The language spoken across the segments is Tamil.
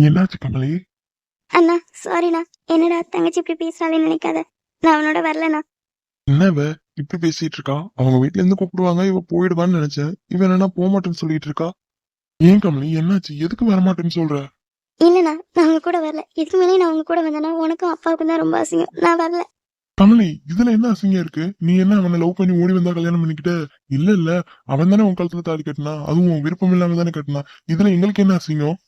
என்னாச்சு கமலி? அண்ணா சாரிண்ணா என்னடா தங்கச்சி இப்படி பேசுறாளே நினைக்காத. நான் அவனோட வரலண்ணா. என்ன இவ? இப்படி பேசிட்டு இருக்கா? அவங்க வீட்ல இருந்து கூப்பிடுவாங்க இவ போயிடுவான்னு நினைச்சேன். இவ என்னன்னா போக மாட்டேன்னு சொல்லிட்டு இருக்கா? ஏன் கமலி? என்னாச்சு? எதுக்கு வரமாட்டேன்னு சொல்ற? இல்லண்ணா நான் அவங்க கூட வரல. இதுக்கு மேலே நான் அவங்க கூட வந்தேன்னா உனக்கும் அப்பாவுக்கும் தான் ரொம்ப அசிங்கம். நான் வரல. கமலி இதுல என்ன அசிங்கம் இருக்கு? நீ என்ன அவனை லவ் பண்ணி ஓடி வந்தா கல்யாணம் பண்ணிக்கிட்ட? இல்ல இல்ல. அவன் தானே உன் கழுத்துல தாலி கட்டினா அதுவும் உன் விருப்பம் இல்லாம தானே கட்டினா இதுல எங்களுக்கு என்ன அசிங்கம்?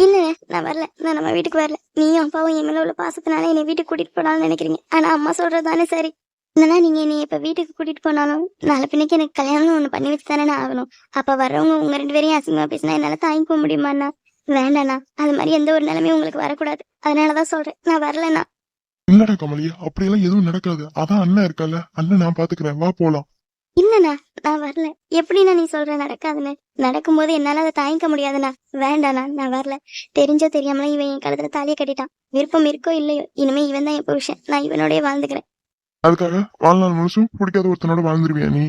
இல்லண்ணே நான் வரல. நான் நம்ம வீட்டுக்கு வரல. நீயும் அப்பாவும் என் மேல உள்ள பாசத்தினால என்னை வீட்டுக்கு கூட்டிட்டு போனாலும் நினைக்கிறீங்க. ஆனா அம்மா சொல்றது தானே சரி. இல்லைன்னா நீங்க என்னை இப்ப வீட்டுக்கு கூட்டிட்டு போனாலும் நாளை பின்னைக்கு எனக்கு கல்யாணம் ஒண்ணு பண்ணி வச்சு தானே நான் ஆகணும். அப்ப வர்றவங்க உங்க ரெண்டு பேரையும் அசிங்கமா பேசினா என்னால தாங்கிக்க முடியுமாண்ணா வேண்டாண்ணா. அது மாதிரி எந்த ஒரு நிலைமையும் உங்களுக்கு வரக்கூடாது. அதனாலதான் சொல்றேன். நான் வரலண்ணா. இல்லடா கமலியா அப்படியெல்லாம் எதுவும் நடக்காது. அதான் அண்ணன் இருக்கல. அண்ணன் நான் பாத்துக்கிறேன். வா போலாம். இல்லண்ணா நான் வரல. எப்படிண்ணா நீ சொல்ற? நடக்காதுன்னு நடக்கும்போது என்னால அதை தாங்கிக்க முடியாதுண்ணா. வேண்டாண்ணா நான் வரல. தெரிஞ்சோ தெரியாமல இவன் என் கழுத்துல தாலியை கட்டிட்டான். விருப்பம் இருக்கோ இல்லையோ இனிமே இவன் தான் என் புருஷன். நான் இவனோடய வாழ்ந்துக்கிறேன். அதுக்காக வாழ்நாள் முழுசும் பிடிக்காத ஒருத்தனோட வாழ்ந்துருவியா நீ?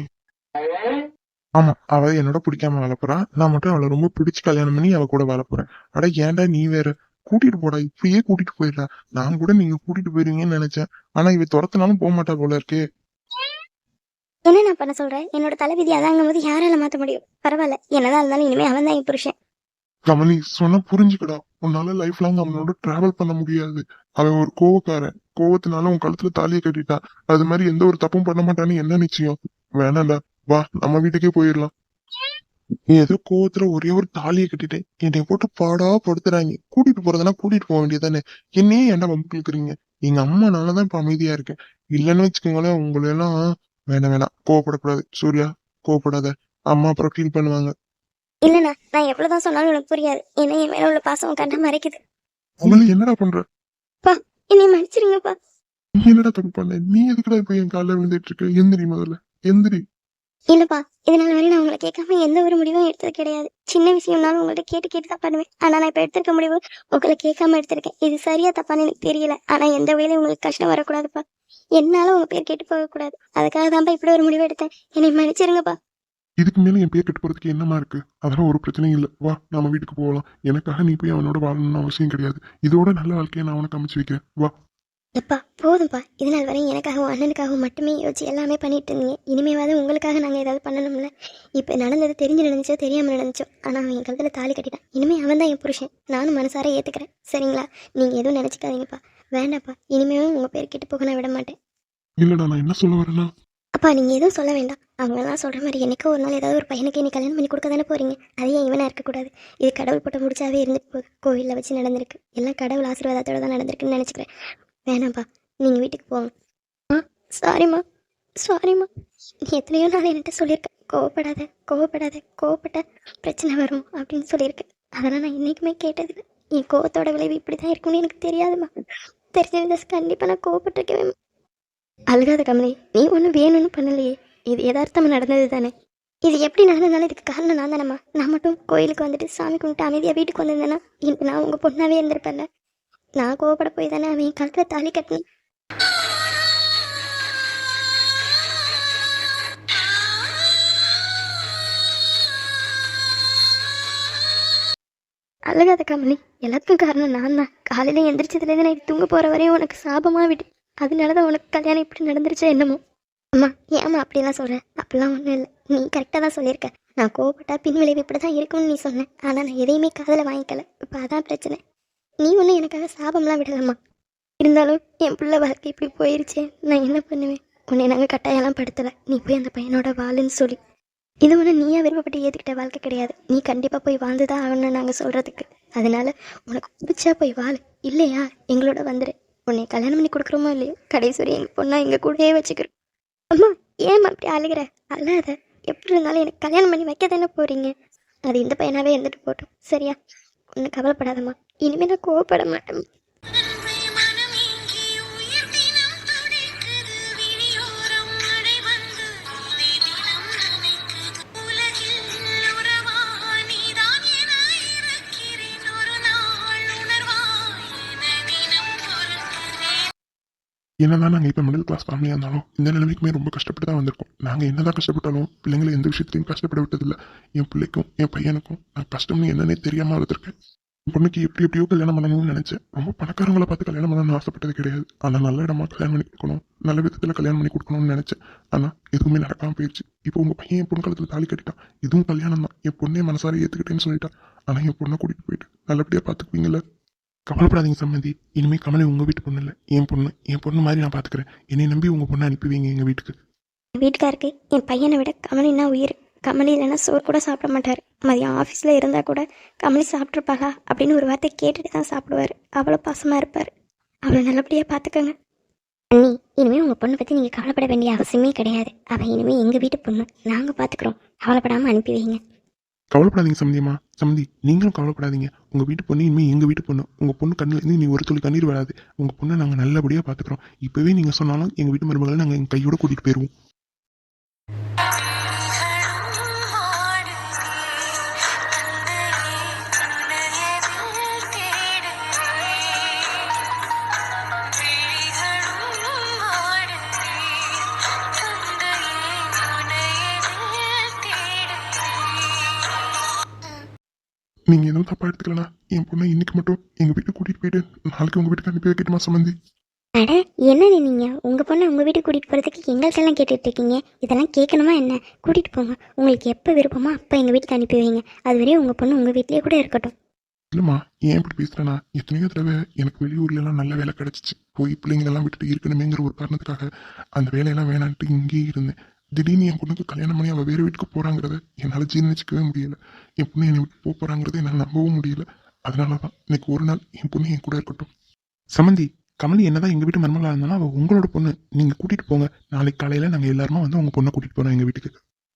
ஆமா அவ என்னோட பிடிக்காம வாழ நான் மட்டும் அவளை ரொம்ப பிடிச்சு கல்யாணம் பண்ணி அவ கூட வளர்ப்புறேன் அட ஏன்டா நீ வேற? கூட்டிட்டு போடா. இப்பயே கூட்டிட்டு போயிடுறா. நான் கூட நீங்க கூட்டிட்டு போயிருவீங்கன்னு நினைச்சேன். ஆனா இவ துரத்துனாலும் போக மாட்டா போல இருக்கே. என்ன நான் பண்ண சொல்றேன்? என்னோட தலைவிதி அதாங்கும் போது யாரால மாத்த முடியும்? பரவாயில்ல. என்னதான் இருந்தாலும் இனிமே அவன் தான் என் புருஷன். கமலி சொன்னா புரிஞ்சுக்கடா. உன்னால லைஃப் லாங் அவனோட டிராவல் பண்ண முடியாது. அவன் ஒரு கோவக்காரன். கோவத்தினால உன் கழுத்துல தாலியை கட்டிட்டா அது மாதிரி எந்த ஒரு தப்பும் பண்ண மாட்டான்னு என்ன நிச்சயம்? வேணாம்டா. வா நம்ம வீட்டுக்கே போயிடலாம். ஏதோ கோவத்துல ஒரே ஒரு தாலியை கட்டிட்டேன். என்னை போட்டு பாடா படுத்துறாங்க. கூட்டிட்டு போறதுனா கூட்டிட்டு போக வேண்டியதானே என்னையே ஏன்டா வம்பு கேக்குறீங்க எங்க அம்மானாலதான் இப்ப அமைதியா இருக்கேன். இல்லைன்னு வச்சுக்கோங்களேன் உங்களை எல்லாம் வேணாம் வேணாம். கோவப்படக்கூடாது. சூர்யா கோவப்படாத. அம்மா அப்புறம் ஃபீல் பண்ணுவாங்க. இல்லண்ணா நான் எவ்வளவுதான் சொன்னாலும் உனக்கு புரியாது. ஏன்னா என் மேல உள்ள பாசம் கண்ட மறைக்குது. அவங்கள என்னடா பண்ற? என்னை மன்னிச்சிருங்கப்பா. நீ என்னடா தப்பு பண்ண? நீ எதுக்குடா இப்ப என் காலில் விழுந்துட்டு இருக்க? எந்திரி முதல்ல. எந்திரி. இல்லப்பா இதனால வரை நான் உங்களை கேட்காம எந்த ஒரு முடிவும் எடுத்தது கிடையாது. சின்ன விஷயம்னாலும் உங்கள்ட்ட கேட்டு கேட்டு தான் பண்ணுவேன். ஆனா நான் இப்ப எடுத்திருக்க முடிவு உங்களை கேட்காம எடுத்திருக்கேன். இது சரியா தப்பான்னு எனக்கு தெரியல. ஆனா எந்த வேலையும் உங்களுக்கு கஷ்டம் வரக்கூடாதுப்பா. என்னால உங்க பேர் கேட்டு போக கூடாது. அதுக்காக தான்ப்பா இப்படி ஒரு முடிவு எடுத்தேன். என்னை மன்னிச்சிருங்கப்பா. இதுக்கு மேல என் பேர் கெட்டு போறதுக்கு என்னமா இருக்கு? அதெல்லாம் ஒரு பிரச்சனையும் இல்லை. வா நம்ம வீட்டுக்கு போகலாம். எனக்காக நீ போய் அவனோட வாழணும்னு அவசியம் கிடையாது. இதோட நல்ல வாழ்க்கையை நான் அவனை அமைச்சு வைக்கிறேன். வா. எப்பா போதும்ப்பா இதனால் வரை எனக்காகவும் அண்ணனுக்காகவும் மட்டுமே யோசிச்சு எல்லாமே பண்ணிட்டு இருந்தீங்க. இனிமேவாவது உங்களுக்காக நாங்கள் ஏதாவது பண்ணணும்ல? இப்போ நடந்தது தெரிஞ்சு நடந்துச்சோ தெரியாமல் நடந்துச்சோ? ஆனால் அவன் என் கழுத்தில் தாலி கட்டிட்டான். இனிமே அவன் தான் என் புருஷன். நானும் மனசார ஏற்றுக்கிறேன் சரிங்களா? நீங்கள் எதுவும் நினச்சிக்காதீங்கப்பா. வேண்டாப்பா. இனிமேவும் உங்கள் பேர் கிட்ட போக நான் விட மாட்டேன். இல்லடா நான் என்ன சொல்ல வரேன்னா அப்பா நீங்கள் எதுவும் சொல்ல வேண்டாம். அவங்கெல்லாம் சொல்கிற மாதிரி என்னைக்கோ ஒரு நாள் ஏதாவது ஒரு பையனுக்கு நீ கல்யாணம் பண்ணி கொடுக்க தானே போகிறீங்க அது ஏன் இவனாக இருக்கக்கூடாது. இது கடவுள் போட்ட முடிச்சாவே போகுது கோவிலில் வச்சு நடந்திருக்கு. எல்லாம் கடவுள் ஆசீர்வாதத்தோட தான் நடந்திருக்குன்னு நினச்சிக்கிறேன். வேணாம்ப்பா நீங்கள் வீட்டுக்கு போங்க. ஆ சாரிம்மா சாரிம்மா நீ எத்தனையோ நாள் என்கிட்ட சொல்லியிருக்க கோவப்படாத கோவப்படாத கோவப்பட்ட பிரச்சனை வரும் அப்படின்னு சொல்லியிருக்கேன் அதெல்லாம் நான் என்றைக்குமே கேட்டதில்லை. என் கோவத்தோட விளைவு இப்படி தான் இருக்கும்னு எனக்கு தெரியாதும்மா. தெரிஞ்சிருந்தா கண்டிப்பாக நான் கோவப்பட்டிருக்கவே அழுகாத கமலி நீ ஒன்றும் வேணும்னு பண்ணலையே. இது யதார்த்தமாக நடந்தது தானே. இது எப்படி நடந்ததுனால இதுக்கு காரணம் நான் தானேம்மா. நான் மட்டும் கோயிலுக்கு வந்துட்டு சாமி கும்பிட்டு அமைதியாக வீட்டுக்கு வந்திருந்தேன்னா இன்னைக்கு நான் உங்கள் பொண்ணாவே இருந்திருப்பேன்ல. நான் கோவப்பட போய் தானே அவன் கழுத்தில் தாலி கட்டினேன். அழகாத கமலி எல்லாத்துக்கும் காரணம் நான் தான் காலையில் எந்திரிச்சதுலேருந்து நைட் தூங்க போகிற வரையும் உனக்கு சாபமாக விட்டு அதனால தான் உனக்கு கல்யாணம் இப்படி நடந்துருச்சா என்னமோ. அம்மா ஏம்மா அப்படிலாம் சொல்கிறேன் அப்படிலாம் ஒன்றும் இல்லை. நீ கரெக்டாக தான் சொல்லியிருக்க. நான் கோவப்பட்டா பின் விளைவு இப்படி தான் இருக்கும்னு நீ சொன்ன. ஆனால் நான் எதையுமே காதில் வாங்கிக்கல. இப்போ அதான் பிரச்சனை. நீ ஒன்றும் எனக்காக சாபம்லாம் விடலாமா இருந்தாலும் என் பிள்ளை வாழ்க்கை இப்படி போயிருச்சே நான் என்ன பண்ணுவேன்? உன்னை நாங்கள் கட்டாயம்லாம் படுத்தலை. நீ போய் அந்த பையனோட வாழுன்னு சொல்லி. இது ஒன்று நீயா விருப்பப்பட்டு ஏற்றுக்கிட்ட வாழ்க்கை கிடையாது. நீ கண்டிப்பாக போய் வாழ்ந்து தான் ஆகணும்னு நாங்கள் சொல்கிறதுக்கு அதனால உனக்கு பிடிச்சா போய் வாழ். இல்லையா? எங்களோட வந்துடு உன்னை கல்யாணம் பண்ணி கொடுக்குறோமோ இல்லையோ? கடைசி வரை எங்கள் பொண்ணா எங்கள் கூடயே வச்சுக்கிறோம். அம்மா ஏம்மா அப்படி அழுகிற? அழாத. எப்படி இருந்தாலும் எனக்கு கல்யாணம் பண்ணி வைக்க தானே போகிறீங்க அது இந்த பையனாகவே இருந்துட்டு போட்டோம். சரியா? ஒன்றும் கவலைப்படாதம்மா. இனிமேல் நான் கோவப்பட மாட்டேன். என்னதான் நாங்கள் இப்போ மிடில் கிளாஸ் ஃபேமிலியாக இருந்தாலும் இந்த நிலைமைக்குமே ரொம்ப கஷ்டப்பட்டு தான் வந்திருக்கோம். நாங்கள் என்னதான் கஷ்டப்பட்டாலும் பிள்ளைங்களை எந்த விஷயத்துலையும் கஷ்டப்பட விட்டதில்ல. என் பிள்ளைக்கும் என் பையனுக்கும் நான் கஷ்டம்னு என்னன்னே தெரியாமல் வந்திருக்கேன் என் பொண்ணுக்கு எப்படி எப்படியோ கல்யாணம் பண்ணணும்னு நினச்சேன். ரொம்ப பணக்காரங்களை பார்த்து கல்யாணம் பண்ணணும்னு ஆசைப்பட்டது கிடையாது. ஆனால் நல்ல இடமா கல்யாணம் பண்ணி கொடுக்கணும். நல்ல விதத்தில் கல்யாணம் பண்ணி கொடுக்கணும்னு நினச்சேன். ஆனால் எதுவுமே நடக்காமல் போயிடுச்சு இப்போ உங்கள் பையன் என் பொண்ணு காலத்தில் தாலி கட்டிட்டான். இதுவும் கல்யாணம் தான் என் பொண்ணே மனசார ஏற்றுக்கிட்டேன்னு சொல்லிட்டான் ஆனால் என் பொண்ணை கூட்டிகிட்டு போயிட்டு நல்லபடியாக பாத்துக்குவீங்கல்ல? கவலைப்படாதீங்க சம்மந்தி இனிமே கமலை உங்கள் வீட்டு பொண்ணு இல்லை. என் பொண்ணு என் பொண்ணு மாதிரி நான் பார்த்துக்கிறேன் என்னை நம்பி உங்கள் பொண்ணை அனுப்புவீங்க எங்கள் வீட்டுக்கு. என் வீட்டுக்காருக்கு என் பையனை விட கமலின்னா உயிர்? கமலி இல்லைன்னா சோறு கூட சாப்பிட மாட்டார். மதியம் ஆஃபீஸில் இருந்தால் கூட கமலி சாப்பிட்ருப்பாளா அப்படின்னு ஒரு வார்த்தை கேட்டுட்டு தான் சாப்பிடுவார். அவ்வளோ பாசமாக இருப்பார். அவளை நல்லபடியாக பார்த்துக்கோங்க அண்ணி இனிமேல் உங்கள் பொண்ணை பற்றி நீங்கள் கவலைப்பட வேண்டிய அவசியமே கிடையாது. அவள் இனிமேல் எங்கள் வீட்டு பொண்ணு. நாங்கள் பார்த்துக்குறோம் கவலைப்படாமல் அனுப்பி வைங்க. கவலைப்படாதீங்க சம்மந்தியம்மா சம்மந்தி நீங்களும் கவலைப்படாதீங்க. உங்கள் வீட்டு பொண்ணு இனிமேல் எங்கள் வீட்டு பொண்ணு. உங்கள் பொண்ணு கண்ணில் இருந்து நீ ஒரு துளி கண்ணீர் வராது. உங்கள் பொண்ணை நாங்கள் நல்லபடியாக பார்த்துக்குறோம் இப்போவே நீங்கள் சொன்னாலும் எங்கள் வீட்டு மருமகளை நாங்கள் எங்கள் கையோட கூட்டிகிட்டு போயிடுவோம் நீங்க எதுவும் தப்பா எடுத்துக்கலாம் என் பொண்ணை இன்னைக்கு மட்டும் எங்க வீட்டுக்கு கூட்டிட்டு போயிட்டு நாளைக்கு உங்க வீட்டுக்கு அனுப்பி வைக்கட்டுமா சம்மந்தி அட என்னன்னு நீங்கள் உங்கள் பொண்ணை உங்கள் வீட்டுக்கு கூட்டிகிட்டு போகிறதுக்கு எங்கள்கிட்டலாம் கேட்டுட்டு இருக்கீங்க? இதெல்லாம் கேட்கணுமா என்ன? கூட்டிகிட்டு போங்க. உங்களுக்கு எப்போ விருப்பமோ அப்போ எங்கள் வீட்டுக்கு அனுப்பி வைங்க. அது வரையும் உங்கள் பொண்ணு உங்கள் வீட்லேயே கூட இருக்கட்டும். இல்லம்மா ஏன் இப்படி பேசுறேன்னா எத்தனையோ தடவை எனக்கு வெளியூர்ல எல்லாம் நல்ல வேலை கிடைச்சிச்சு. போய் பிள்ளைங்களெல்லாம் விட்டுட்டு இருக்கணுமேங்கிற ஒரு காரணத்துக்காக அந்த வேலையெல்லாம் வேணான்ட்டு இங்கேயே இருந்தேன். திடீர்னு என் பொண்ணுக்கு கல்யாணம் பண்ணி அவள் வேற வீட்டுக்கு போறாங்கிறத என்னால் ஜீர்ணிச்சிக்கவே முடியல. என் பொண்ணு என்னை விட்டு போக போறாங்கிறத என்னால் நம்பவும் முடியல. அதனால தான் இன்னைக்கு ஒரு நாள் என் பொண்ணு என் கூட இருக்கட்டும். சமந்தி கமலி என்னதான் எங்க வீட்டு மருமகளா இருந்தாலும் அவள் உங்களோட பொண்ணு. நீங்க கூட்டிட்டு போங்க. நாளைக்கு காலையில நாங்க எல்லாருமே வந்து உங்க பொண்ணை கூட்டிட்டு போறோம் எங்க வீட்டுக்கு.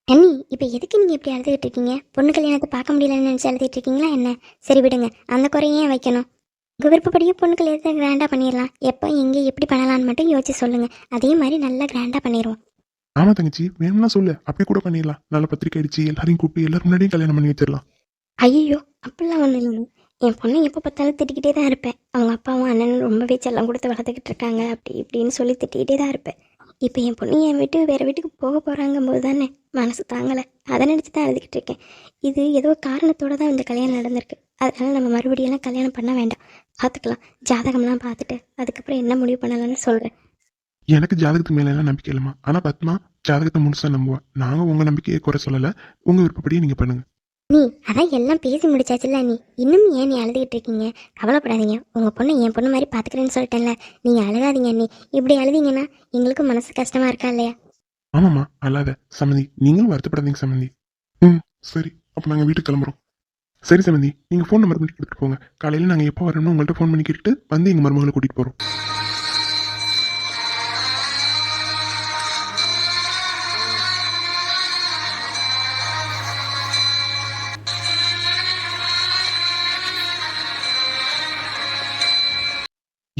அண்ணி இப்போ எதுக்கு நீங்கள் இப்படி அழுதுகிட்டு இருக்கீங்க? பொண்ணு கல்யாணத்தை பார்க்க முடியலன்னு நினச்சி அழுதுட்டு இருக்கீங்களா என்ன? சரி விடுங்க. அந்த குறையே ஏன் வைக்கணும்? உங்கள் விருப்பப்படியே பொண்ணு கல்யாணத்தை கிராண்டாக பண்ணிடலாம். எப்போ எங்கே எப்படி பண்ணலான்னு மட்டும் யோசிச்சு சொல்லுங்கள் அதே மாதிரி நல்லா கிராண்டாக பண்ணிடுவோம். ஆமா தங்கச்சி வேணும்னா சொல்லு. அப்படி கூட பண்ணிடலாம். நல்ல பத்திரிக்கை அடிச்சு எல்லாரையும் கூப்பிட்டு எல்லாரும் முன்னாடியும் கல்யாணம் பண்ணி வச்சிடலாம். ஐயோ அப்படிலாம் ஒன்றும் இல்லை என் பொண்ணை எப்போ பார்த்தாலும் திட்டிக்கிட்டே தான் இருப்பேன். அவங்க அப்பாவும் அண்ணனும் ரொம்பவே செல்லம் கொடுத்து வளர்த்துக்கிட்டு இருக்காங்க. அப்படி இப்படின்னு சொல்லி திட்டிக்கிட்டே தான் இருப்பேன். இப்போ என் பொண்ணு என் வீட்டு வேறு வீட்டுக்கு போக போகிறாங்கும் போது தானே மனசு தாங்கலை. அதை நினச்சி தான் எழுதிக்கிட்டு இருக்கேன். இது ஏதோ காரணத்தோட தான் இந்த கல்யாணம் நடந்திருக்கு. அதனால நம்ம மறுபடியெல்லாம் கல்யாணம் பண்ண வேண்டாம். பார்த்துக்கலாம். ஜாதகம்லாம் பார்த்துட்டு அதுக்கப்புறம் என்ன முடிவு பண்ணலாம்னு சொல்கிறேன் எனக்கு ஜாதகத்து மேல எல்லாம் நம்பிக்கை இல்லைம்மா. ஆனா பத்மா ஜாதகத்தை முழுசா நம்புவா. நாங்க உங்க நம்பிக்கையை குறை சொல்லல. உங்க விருப்பப்படியே நீங்க பண்ணுங்க. நீ அதான் எல்லாம் பேசி முடிச்சாச்சுல்ல நீ. இன்னும் ஏன் நீ அழுதுகிட்டு இருக்கீங்க? கவலைப்படாதீங்க. உங்கள் பொண்ணை என் பொண்ணு மாதிரி பார்த்துக்கிறேன்னு சொல்லிட்டேன்ல. நீங்கள் அழுகாதீங்க நீ இப்படி அழுதீங்கன்னா எங்களுக்கும் மனசு கஷ்டமா இருக்கா இல்லையா? ஆமாம்மா அல்லாத சம்மந்தி நீங்களும் வருத்தப்படாதீங்க சம்மந்தி ம் சரி. அப்போ நாங்க வீட்டுக்கு கிளம்புறோம். சரி சம்மந்தி நீங்க ஃபோன் நம்பர் மட்டும் எடுத்துட்டு போங்க. காலையில நாங்க எப்போ வரணும்னு உங்கள்கிட்ட ஃபோன் பண்ணி கேட்டுட்டு வந்து எங்க மருமகளை கூட்டிட்டு போறோம்.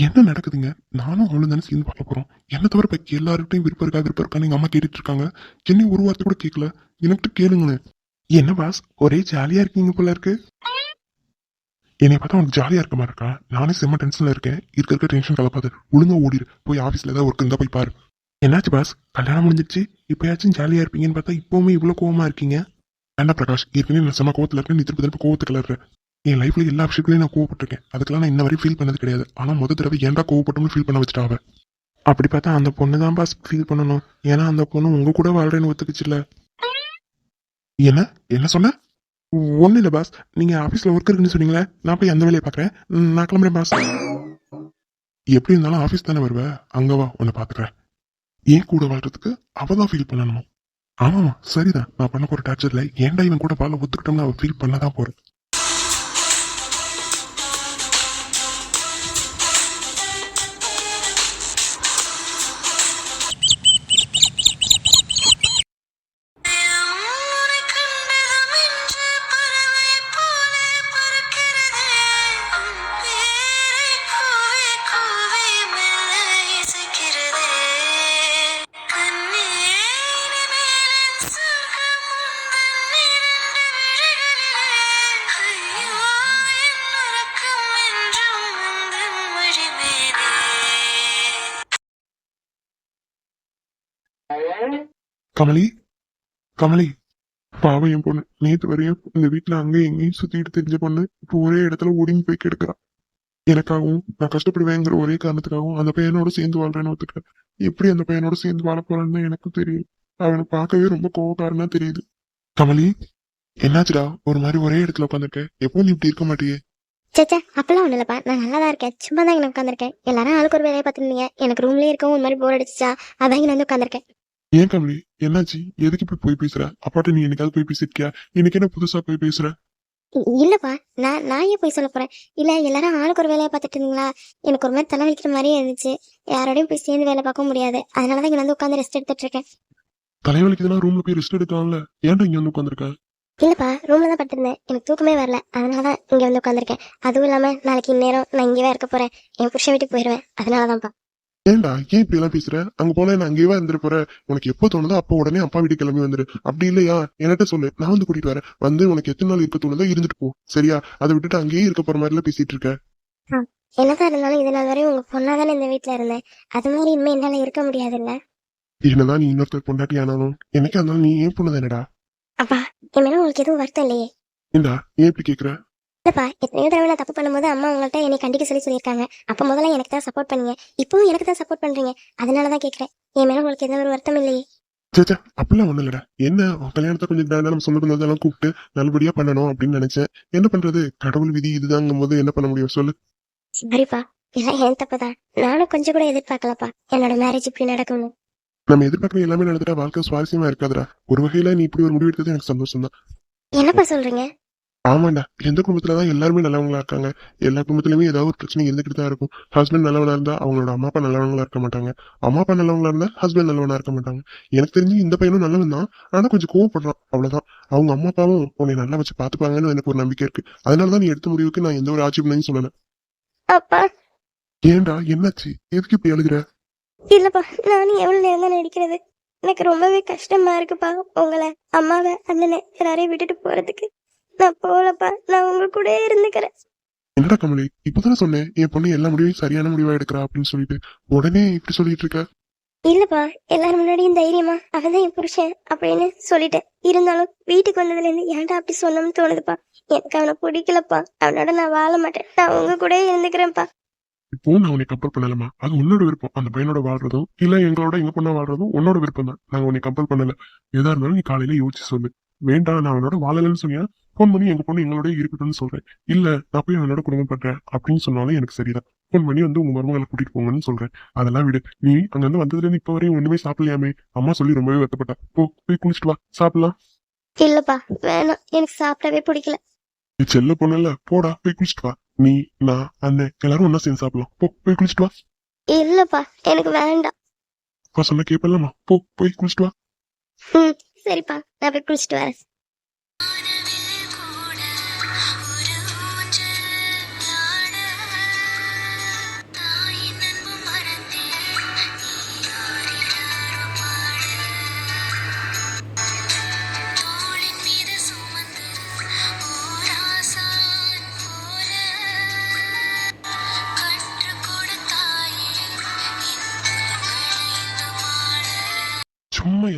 என்ன நடக்குதுங்க? நானும் அவளும் தானே சேர்ந்து பார்க்க போறோம். என்ன தவிர பாக்கி எல்லாருக்கிட்டையும் விருப்பம் இருக்கா விருப்பம் இருக்கான்னு எங்க அம்மா கேட்டுட்டு இருக்காங்க. என்ன ஒரு வார்த்தை கூட கேட்கல எனக்கு கேளுங்கன்னு. என்ன பாஸ் ஒரே ஜாலியா இருக்கீங்க போல இருக்கு. என்னை பார்த்தா உனக்கு ஜாலியா இருக்க மாதிரி இருக்கா? நானே செம்ம டென்ஷன்ல இருக்கேன். இருக்க இருக்க டென்ஷன் கலப்பாது. ஒழுங்கா ஓடிடு போய் ஆபீஸ்ல ஏதாவது ஒர்க் இருந்தா போய் பாரு. என்னாச்சு பாஸ் கல்யாணம் முடிஞ்சிருச்சு இப்பயாச்சும் ஜாலியா இருப்பீங்கன்னு பார்த்தா இப்பவுமே இவ்வளவு கோவமா இருக்கீங்க. என்ன பிரகாஷ் ஏற்கனவே நான் செம்ம கோவத்துல இருக்கேன். நீ திருப்பி திருப்பி கோவத்து என் லைஃப்ல எல்லா விஷயத்துலையும் நான் கோவப்பட்டிருக்கேன். அதுக்கெல்லாம் நான் இன்ன வரையும் ஃபீல் பண்ணது கிடையாது. ஆனால் முத தடவை ஏன்டா கோவப்பட்டோம்னு ஃபீல் பண்ண வச்சுட்டா அப்படி பார்த்தா அந்த பொண்ணு தான் பாஸ் ஃபீல் பண்ணணும். ஏன்னா அந்த பொண்ணு உங்க கூட வாழ்றேன்னு ஒத்துக்குச்சுல்ல என்ன? என்ன சொன்ன? ஒன்றும் இல்லை பாஸ் நீங்க ஆஃபீஸ்ல ஒர்க் இருக்குன்னு சொன்னீங்களே. நான் போய் அந்த வேலையை பார்க்குறேன். நான் கிளம்புறேன் பாஸ் எப்படி இருந்தாலும் ஆஃபீஸ் தானே வருவ? அங்கே வா உன்னை பார்த்துக்கிறேன் ஏன் கூட வாழ்றதுக்கு அவ தான் ஃபீல் பண்ணணுமா. ஆமாம் சரிதான். நான் பண்ண போகிற டார்ச்சரில் ஏன்டா இவன் கூட வாழ ஒத்துக்கிட்டோம்னு அவ ஃபீல் பண்ணதான் தான் போகிறேன் கமலி கமலி பாவம் என் பொண்ணு. நேத்து வரையும் இந்த வீட்டுல அங்கேயும் எங்கேயும் சுத்திட்டு தெரிஞ்ச பொண்ணு இப்போ ஒரே இடத்துல ஓடிங்கி போய் கெடுக்கிறா. எனக்காகவும் நான் கஷ்டப்படுவேங்கிற ஒரே காரணத்துக்காகவும் அந்த பையனோட சேர்ந்து வாழ்றேன்னு ஒத்துக்கிறேன் எப்படி அந்த பையனோட சேர்ந்து வாழ போறேன்னு எனக்கும் தெரியும். அவனை பார்க்கவே ரொம்ப கோவக்காரனா தெரியுது. கமலி என்னாச்சுடா? ஒரு மாதிரி ஒரே இடத்துல உட்காந்துருக்க. எப்போ நீ இப்படி இருக்க மாட்டியே. சேச்சா அப்பெல்லாம் ஒன்றும் இல்லைப்பா. நான் நல்லா தான் இருக்கேன். சும்மா தான் இங்கே உட்காந்துருக்கேன். எல்லாரும் ஆளுக்கு ஒரு வேலையை பார்த்துருந்தீங்க எனக்கு ரூம்லேயே இருக்கவும் ஒரு மாதிரி போர் அடிச்சிச்சா? அதான் இங்கே வந்து உட்காந்துருக்கேன். ஏன் கமலி? என்னாச்சு? எதுக்கு இப்படி போய் பேசுற? அப்பாட்ட நீ என்னைக்காவது போய் பேசிருக்கியா இன்னைக்கு என்ன புதுசா போய் பேசுற? இல்லப்பா நான் நான் ஏன் போய் சொல்ல போறேன்? இல்ல எல்லாரும் ஆளுக்கு ஒரு வேலையை பார்த்துட்டு இருந்தீங்களா? எனக்கு ஒரு மாதிரி தலை வலிக்கிற மாதிரியே இருந்துச்சு. யாரோடையும் போய் சேர்ந்து வேலை பார்க்க முடியாது. அதனாலதான் இங்க வந்து உட்காந்து ரெஸ்ட் எடுத்துட்டு இருக்கேன். தலைவலிக்குதுன்னா ரூம்ல போய் ரெஸ்ட் எடுக்கலாம்ல. ஏன்டா இங்க வந்து உட்காந்துருக்க இல்லப்பா ரூம்ல தான் படுத்திருந்தேன். எனக்கு தூக்கமே வரல. அதனாலதான் இங்க வந்து உட்காந்துருக்கேன் அதுவும் இல்லாம நாளைக்கு இந்நேரம் நான் இங்கேயே இருக்க போறேன். என் புருஷன் வீட்டுக்கு போயிடுவேன் அதனாலதான்ப்பா. ஏன்டா ஏன் இப்படி எல்லாம் பேசுற? அங்க போனா நான் அங்கேயே இருந்துட்டு போற? உனக்கு எப்போ தோணுதோ அப்போ உடனே அப்பா வீட்டுக்கு கிளம்பி வந்துரு. அப்படி இல்லையா? என்கிட்ட சொல்லு. நான் வந்து கூட்டிட்டு வரேன். வந்து உனக்கு எத்தனை நாள் இருக்க தோணுதோ இருந்துட்டு போ. சரியா? அதை விட்டுட்டு அங்கேயே இருக்க போற மாதிரிலாம் பேசிட்டு இருக்க. என்னதான் இருந்தாலும் இது நாள் வரையும் உங்க பொண்ணா தானே இந்த வீட்டுல இருந்தேன் அது மாதிரி இனிமே என்னால இருக்க முடியாது இல்ல என்னதான் நீ இன்னொருத்தர் பொண்டாட்டி ஆனாலும் என்னைக்கு இருந்தாலும் நீ ஏன் பொண்ணு தானடா? அப்பா என் மேல உங்களுக்கு எதுவும் வருத்தம் இல்லையே? ஏண்டா ஏன் இப்படி கேக்குற? இல்லப்பா எத்தனையோ தடவை நான் தப்பு பண்ணும்போது அம்மா உங்கள்ட்ட என்னை கண்டிக்க சொல்லி சொல்லியிருக்காங்க. அப்ப முதல்ல எனக்கு தான் சப்போர்ட் பண்ணீங்க. இப்பவும் எனக்கு தான் சப்போர்ட் பண்றீங்க. அதனாலதான் கேக்குறேன். என் மேல உங்களுக்கு எந்த ஒரு வருத்தம் இல்லையே? சேச்சா அப்படிலாம் ஒண்ணும் இல்லடா. என்ன கல்யாணத்தை கொஞ்சம் கிராண்டா நம்ம சொந்த பந்ததெல்லாம் கூப்பிட்டு நல்லபடியா பண்ணணும் அப்படின்னு நினைச்சேன். என்ன பண்றது? கடவுள் விதி இதுதாங்கும் போது என்ன பண்ண முடியும்? சொல்லு. சரிப்பா. எல்லாம் ஏன் தப்புதான். நானும் கொஞ்சம் கூட எதிர்பார்க்கலப்பா. என்னோட மேரேஜ் இப்படி நடக்கும்னு. நம்ம எதிர்பார்க்கற எல்லாமே நடந்துட்டா வாழ்க்கை சுவாரஸ்யமா இருக்காதுடா. ஒரு வகையில நீ இப்படி ஒரு முடிவு எடுத்தது எனக்கு சந்தோஷம் தான் என்னப்பா சொல்றீங்க? ஆமாண்டா. எந்த குடும்பத்துலதான் எல்லாருமே நல்லவங்களா இருக்காங்க. எல்லா குடும்பத்திலுமே ஏதாவது ஒரு பிரச்சனை இருந்துகிட்டு தான் இருக்கும். ஹஸ்பண்ட் நல்லவனா இருந்தா அவங்களோட அம்மா அப்பா நல்லவங்களா இருக்க மாட்டாங்க. அம்மா அப்பா நல்லவங்களா இருந்தா ஹஸ்பண்ட் நல்லவனா இருக்க மாட்டாங்க. எனக்கு தெரிஞ்சு இந்த பையனும் நல்லவன் தான். ஆனா கொஞ்சம் கோவப்படுறான். அவ்வளவுதான். அவங்க அம்மா அப்பாவும் உன்னை நல்லா வச்சு பாத்துப்பாங்கன்னு எனக்கு ஒரு நம்பிக்கை இருக்கு. அதனாலதான் நீ எடுத்த முடிவுக்கு நான் எந்த ஒரு ஆட்சேபனையும் சொல்லல. அப்பா. ஏன்டா? என்னாச்சு? எதுக்கு இப்படி அழுகுற? இல்லப்பா. நானும் எவ்வளவு நேரம் தான் நடிக்கிறது. எனக்கு ரொம்பவே கஷ்டமா இருக்குப்பா. உங்களை அம்மாவை அண்ணனை எல்லாரையும் விட்டுட்டு போறதுக்கு. நான் போகலப்பா நான் உங்க கூடயே இருந்துக்கிறேன். என்னடா கமலி இப்பதானே சொன்னேன் என் பொண்ணு எல்லா முடிவையும் சரியான முடிவா எடுக்கிறா அப்படின்னு சொல்லிட்டு. உடனே இப்படி சொல்லிட்டு இருக்க? இல்லப்பா எல்லாரும் முன்னாடியும் தைரியமா அவன்தான் என் புருஷன் அப்படின்னு சொல்லிட்டேன் இருந்தாலும் வீட்டுக்கு வந்ததுல இருந்து ஏன்டா அப்படி சொன்னோம்னு தோணுதுப்பா? எனக்கு அவனை பிடிக்கலப்பா. அவனோட நான் வாழ மாட்டேன். நான் உங்க கூடயே இருந்துக்கிறேன்ப்பா. இப்போ நான் உன்னை கம்பல் பண்ணலமா அது உன்னோட விருப்பம். அந்த பையனோட வாழ்றதும் இல்ல எங்களோட எங்க பொண்ணா வாழ்றதும் உன்னோட விருப்பம் தான் நாங்க உன்னை கம்பல் பண்ணல. எதா இருந்தாலும் நீ காலையில யோசிச்சு சொல்லு. வேண்டாம் நான் அவனோட வாழலன்னு சொன்னியா? ஃபோன் பண்ணி எங்க பொண்ணு எங்களோட இருக்கட்டும்னு சொல்றேன். இல்ல நான் போய் அவனோட குடும்பம் பண்றேன் அப்படின்னு சொன்னாலும் எனக்கு சரிதான். ஃபோன் பண்ணி வந்து உங்க மருமகளை கூட்டிட்டு போங்கன்னு சொல்றேன். அதெல்லாம் விடு. நீ அங்க இருந்து வந்ததுல இருந்து இப்ப வரையும் ஒண்ணுமே சாப்பிடலையாமே? அம்மா சொல்லி ரொம்பவே வருத்தப்பட்டா. போ போய் குளிச்சுட்டு வா. சாப்பிடலாம்? இல்லப்பா வேணாம். எனக்கு சாப்பிடவே பிடிக்கல. நீ செல்ல பொண்ணுல போடா போய் குளிச்சுட்டு வா. நீ நான் அண்ணன் எல்லாரும் ஒன்னா சேர்ந்து சாப்பிடலாம். போ போய் குளிச்சுட்டு வா. இல்லப்பா எனக்கு வேண்டாம். அப்பா சொன்ன கேப்பலாமா போ போய் குளிச்சுட்டு வா. ம் சரிப்பா. நான் போய் குளிச்சுட்டு வரேன்.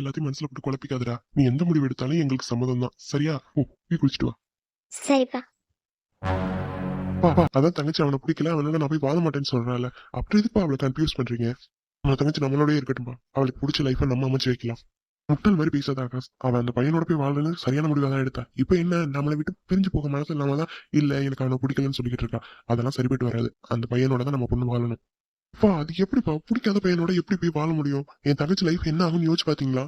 எல்லாத்தையும் மனசுல போட்டு குழப்பிக்காதடா. நீ எந்த முடிவு எடுத்தாலும் எங்களுக்கு சம்மதம் தான் சரியா போய் குளிச்சுட்டு வா. சரிப்பா. அதான் தங்கச்சி அவனை பிடிக்கல. அவனால நான் போய் வாழ மாட்டேன்னு சொல்றாள். அப்புறம் எதுப்பா அவளை கன்ஃபியூஸ் பண்றீங்க? நம்ம தங்கச்சி நம்மளோடய இருக்கட்டும்பா. அவளுக்கு பிடிச்ச லைஃபை நம்ம அமைச்சு வைக்கலாம். முட்டல் மாதிரி பேசாத ஆகாஷ். அவன் அந்த பையனோட போய் வாழலன்னு சரியான முடிவாக தான் எடுத்தா. இப்போ என்ன? நம்மளை விட்டு பிரிஞ்சு போக மனசு இல்லாம தான்? இல்ல எனக்கு அவனை பிடிக்கலன்னு சொல்லிக்கிட்டு இருக்கா. அதெல்லாம் சரிப்பட்டு வராது. அந்த பையனோட தான் நம்ம பொண்ணு வாழணும். அப்பா அது எப்படிப்பா? பிடிக்காத பையனோட எப்படி போய் வாழ முடியும்? என் தங்கச்சி லைஃப் என்ன ஆகும்னு யோசிச்சு பாத்தீங்களா?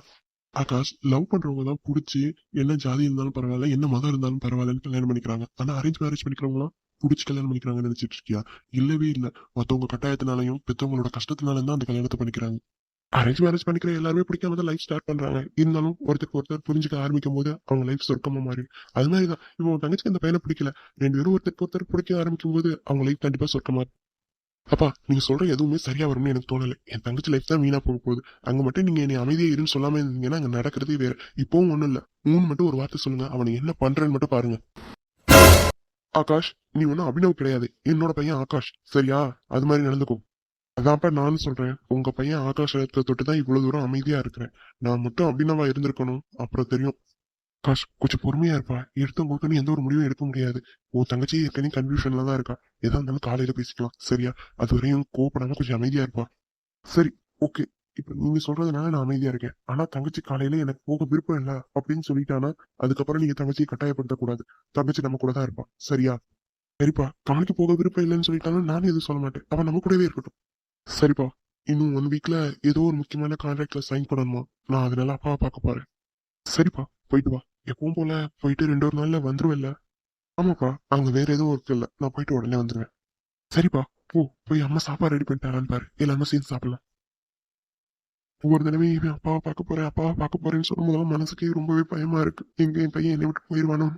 ஆகாஷ் லவ் பண்றவங்க தான் பிடிச்சி என்ன ஜாதி இருந்தாலும் பரவாயில்ல என்ன மதம் இருந்தாலும் பரவாயில்லன்னு கல்யாணம் பண்ணிக்கிறாங்க. ஆனா அரேஞ்ச் மேரேஜ் பண்ணிக்கிறவங்களாம் பிடிச்சி கல்யாணம் பண்ணிக்கிறாங்கன்னு நினைச்சிட்டு இருக்கியா? இல்லவே இல்ல. மத்தவங்க கட்டாயத்தினாலையும் பெத்தவங்களோட கஷ்டத்தினாலும் தான் அந்த கல்யாணத்தை பண்ணிக்கிறாங்க. அரேஞ்ச் மேரேஜ் பண்ணிக்கிற எல்லாருமே பிடிக்காம தான் லைஃப் ஸ்டார்ட் பண்றாங்க. இருந்தாலும் ஒருத்தருக்கு ஒருத்தர் புரிஞ்சுக்க ஆரம்பிக்கும் போது அவங்க லைஃப் சொர்க்கமா மாறி. அது மாதிரி தான் இப்போ உன் தங்கச்சிக்கு அந்த பையனை பிடிக்கல. ரெண்டு பேரும் ஒருத்தருக்கு ஒருத்தர் பிடிக்க ஆரம்பிக்கும் போது அவங்க லைஃப் கண்டிப்பா சொர்க்கமா இருக்கும். அப்பா நீங்க சொல்ற எதுவுமே சரியா வரும்னு எனக்கு தோணல. என் தங்கச்சி லைஃப் தான் வீணா போக போகுது. அங்க மட்டும் நீங்க என்னை அமைதியா இருன்னு சொல்லாம இருந்தீங்கன்னா அங்க நடக்கிறதே வேற. இப்பவும் ஒண்ணும் இல்ல. மூணு மட்டும் ஒரு வார்த்தை சொல்லுங்க. அவனை என்ன பண்றேன்னு மட்டும் பாருங்க. ஆகாஷ் நீ ஒன்னும் அபினவ் கிடையாது. என்னோட பையன் ஆகாஷ். சரியா? அது மாதிரி நடந்துக்கும் அதான்ப்பா நானும் சொல்றேன். உங்க பையன் ஆகாஷத்தை தொட்டு தான் இவ்வளவு தூரம் அமைதியா இருக்கிறேன். நான் மட்டும் அபினவா இருந்திருக்கணும். அப்புறம் தெரியும். ஆகாஷ் கொஞ்சம் பொறுமையா இருப்பா. எடுத்த போக்குன்னு எந்த ஒரு முடிவும் எடுக்க முடியாது. உன் தங்கச்சி ஏற்கனவே கன்ஃபியூஷன்ல தான் இருக்கா. எதா இருந்தாலும் காலையில பேசிக்கலாம். சரியா? அது வரையும் கோவப்படாம கொஞ்சம் அமைதியா இருப்பா. சரி ஓகே இப்ப நீங்க சொல்றதுனால நான் அமைதியா இருக்கேன். ஆனா தங்கச்சி காலையில எனக்கு போக விருப்பம் இல்ல அப்படின்னு சொல்லிட்டானா அதுக்கப்புறம் நீங்க தங்கச்சியை கட்டாயப்படுத்த கூடாது. தங்கச்சி நம்ம கூட தான் இருப்பா. சரியா? சரிப்பா காலைக்கு போக விருப்பம் இல்லைன்னு சொல்லிட்டாலும் நானும் எதுவும் சொல்ல மாட்டேன். அவன் நம்ம கூடவே இருக்கட்டும். சரிப்பா இன்னும் ஒன் வீக்ல ஏதோ ஒரு முக்கியமான கான்ட்ராக்ட்ல சைன் பண்ணணுமா? நான் அதனால அப்பாவை பார்க்க போறேன். சரிப்பா போயிட்டு வா. எப்பவும் போல போயிட்டு ரெண்டு ஒரு நாள்ல வந்துருவேல்ல ஆமாப்பா அங்க வேற எதுவும் ஒர்க் இல்ல. நான் போயிட்டு உடனே வந்துருவேன். சரிப்பா போ போய் அம்மா சாப்பாடு ரெடி பண்ணிட்டாரான்னு பாரு. எல்லாமே சேர்ந்து சாப்பிடலாம். ஒவ்வொரு தடவையும் அப்பாவை பார்க்க போறேன் அப்பாவை பார்க்க போறேன்னு சொல்லும் போதெல்லாம் மனசுக்கே ரொம்பவே பயமா இருக்கு. எங்க என் பையன் என்னை விட்டு போயிருவானோ?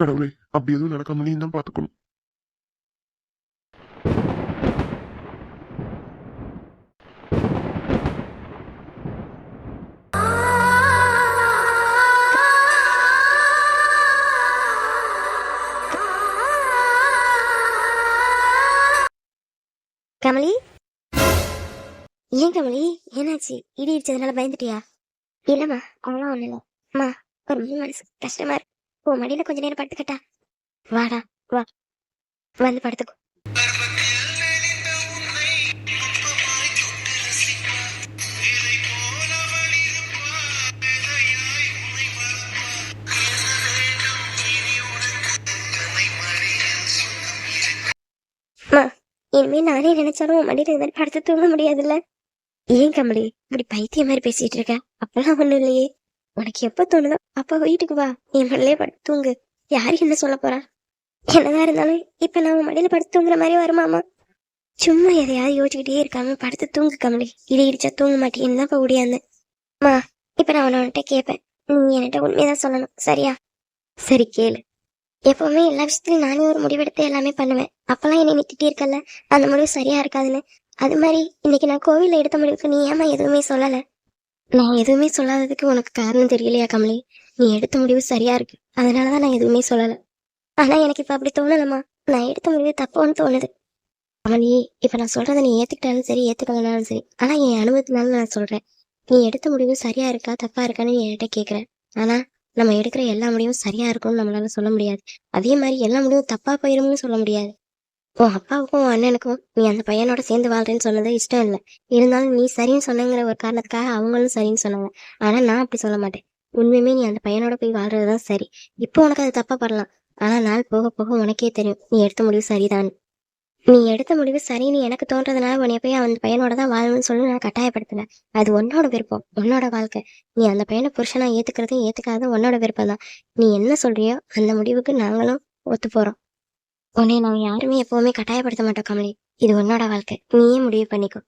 கடவுளே அப்படி எதுவும் நடக்காமலையும் தான் பாத்துக்கணும் கமலி? ஏன் கமலி? என்னாச்சு? இடி இடிச்சதுனால பயந்துட்டியா? இல்லம்மா அதெல்லாம் ஒண்ணு இல்ல. அம்மா ஒரு மனசு கஷ்டமா இருக்கு. ஓ மடியில கொஞ்ச நேரம் படுத்துக்கட்டா. வாடா வா. வந்து படுத்துக்கோ. அம்மா இனிமே நானே நினைச்சாலும் உன் மடியில இந்த மாதிரி படுத்து தூங்க முடியாதுல்ல? ஏன் கமலி இப்படி பைத்தியம் மாதிரி பேசிட்டு இருக்க? அப்பெல்லாம் ஒண்ணும் இல்லையே. உனக்கு எப்ப தோணுதோ அப்ப வீட்டுக்கு வா. என் மடியிலே படுத்து தூங்கு. யாரு என்ன சொல்ல போறா? என்னதான் இருந்தாலும் இப்ப நான் உன் மடியில படுத்து தூங்குற மாதிரி வருமாமா சும்மா எதையாவது யோசிச்சுக்கிட்டே இருக்காம படுத்து தூங்கு கமலி. இடி இடிச்சா தூங்க மாட்டேன்னு தான் இப்ப ஓடியாந்து. அம்மா இப்ப நான் உன்கிட்ட கேட்பேன் நீ என்கிட்ட உண்மையதான் சொல்லணும். சரியா? சரி கேளு. எப்பவுமே எல்லா விஷயத்துலையும் நானே ஒரு முடிவெடுத்து எல்லாமே பண்ணுவேன். அப்பெல்லாம் என்னை நீ திட்டிருக்கல அந்த முடிவு சரியா இருக்காதுன்னு. அது மாதிரி இன்னைக்கு நான் கோவிலில் எடுத்த முடிவுக்கு நீ ஏமா எதுவுமே சொல்லல? நான் எதுவுமே சொல்லாததுக்கு உனக்கு காரணம் தெரியலையா கமலி? நீ எடுத்த முடிவு சரியா இருக்கு. அதனாலதான் நான் எதுவுமே சொல்லல. ஆனா எனக்கு இப்ப அப்படி தோணலம்மா. நான் எடுத்த முடிவு தப்புன்னு தோணுது. கமலி இப்ப நான் சொல்கிறத நீ ஏத்துக்கிட்டாலும் சரி ஏத்துக்கலனாலும் சரி. ஆனா என் அனுபவத்தினால நான் சொல்றேன். நீ எடுத்த முடிவு சரியா இருக்கா தப்பா இருக்கான்னு என்கிட்ட கேட்குறேன் ஆனா நம்ம எடுக்கிற எல்லா முடிவும் சரியா இருக்கும்னு நம்மளால சொல்ல முடியாது. அதே மாதிரி எல்லா முடிவும் தப்பா போயிரும்னு சொல்ல முடியாது. உன் அப்பாவுக்கும் உன் அண்ணனுக்கும் நீ அந்த பையனோட சேர்ந்து வாழ்றேன்னு சொன்னது இஷ்டம் இல்லை. இருந்தாலும் நீ சரின்னு சொன்னங்கிற ஒரு காரணத்துக்காக அவங்களும் சரின்னு சொன்னாங்க. ஆனா நான் அப்படி சொல்ல மாட்டேன். உண்மையுமே நீ அந்த பையனோட போய் வாழ்றதுதான் சரி. இப்போ உனக்கு அது தப்பா படலாம். ஆனா நாள் போக போக உனக்கே தெரியும். நீ எடுத்த முடிவு சரிதான் நீ எடுத்த முடிவு சரின்னு எனக்கு தோன்றதுனால உன்னைய போய் அந்த பையனோட தான் வாழணும்னு சொல்லி நான் கட்டாயப்படுத்தல அது உன்னோட விருப்பம் உன்னோட வாழ்க்கை. நீ அந்த பையனை புருஷனா ஏத்துக்கிறதும் ஏத்துக்காதும் உன்னோட விருப்பம் தான். நீ என்ன சொல்றியோ அந்த முடிவுக்கு நாங்களும் ஒத்து போறோம். உன்னை நாங்க யாருமே எப்பவுமே கட்டாயப்படுத்த மாட்டோம் கமலி. இது உன்னோட வாழ்க்கை. நீயே முடிவு பண்ணிக்கோ.